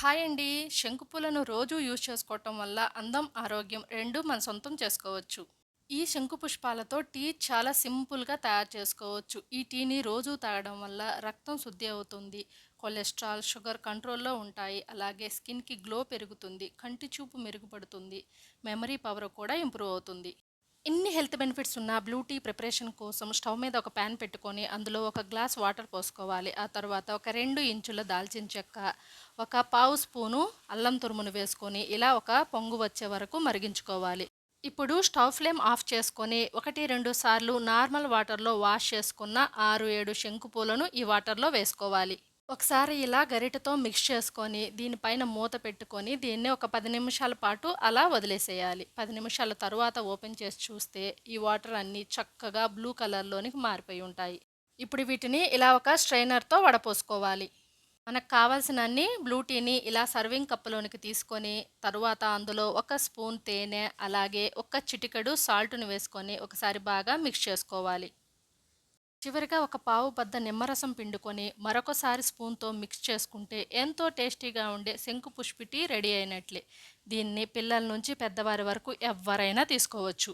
Hi అండి. శంకుపూలను రోజు use చేసుకోవటం వల్ల అందం ఆరోగ్యం రెండు మన సొంతం చేసుకోవచ్చు. ఈ శంకు పుష్పాలతో టీ చాలా సింపుల్గా తయారు చేసుకోవచ్చు. ఈ టీని రోజు తాగడం వల్ల రక్తం శుద్ధి అవుతుంది. కొలెస్ట్రాల్ షుగర్ కంట్రోల్లో ఉంటాయి. అలాగే స్కిన్కి గ్లో పెరుగుతుంది. కంటి చూపు మెరుగుపడుతుంది. మెమరీ పవర్ కూడా ఇంప్రూవ్ అవుతుంది. ఇన్ని హెల్త్ బెనిఫిట్స్ ఉన్న బ్లూ టీ ప్రిపరేషన్ కోసం స్టవ్ మీద ఒక ప్యాన్ పెట్టుకొని అందులో ఒక గ్లాస్ వాటర్ పోసుకోవాలి. ఆ తర్వాత ఒక రెండు ఇంచుల దాల్చిన చెక్క ఒక పావు స్పూను అల్లం తురుమును వేసుకొని ఇలా ఒక పొంగు వచ్చే వరకు మరిగించుకోవాలి. ఇప్పుడు స్టవ్ ఫ్లేమ్ ఆఫ్ చేసుకొని ఒకటి రెండు సార్లు నార్మల్ వాటర్లో వాష్ చేసుకున్న ఆరు ఏడు శంకు పూలను ఈ వాటర్లో వేసుకోవాలి. ఒకసారి ఇలా గరిటతో మిక్స్ చేసుకొని దీనిపైన మూత పెట్టుకొని దీన్ని ఒక పది నిమిషాల పాటు అలా వదిలేసేయాలి. పది నిమిషాల తర్వాత ఓపెన్ చేసి చూస్తే ఈ వాటర్ అన్నీ చక్కగా బ్లూ కలర్లోనికి మారిపోయి ఉంటాయి. ఇప్పుడు వీటిని ఇలా ఒక స్ట్రైనర్తో వడపోసుకోవాలి. మనకు కావాల్సిన అన్ని బ్లూ టీని ఇలా సర్వింగ్ కప్పులోనికి తీసుకొని తరువాత అందులో ఒక స్పూన్ తేనె అలాగే ఒక చిటికెడు సాల్ట్ని వేసుకొని ఒకసారి బాగా మిక్స్ చేసుకోవాలి. చివరిగా ఒక పావు బద్ద నిమ్మరసం పిండుకొని మరొకసారి స్పూన్తో మిక్స్ చేసుకుంటే ఎంతో టేస్టీగా ఉండే శంకు పుష్పి టీ రెడీ అయినట్లే. దీన్ని పిల్లల నుంచి పెద్దవారి వరకు ఎవరైనా తీసుకోవచ్చు.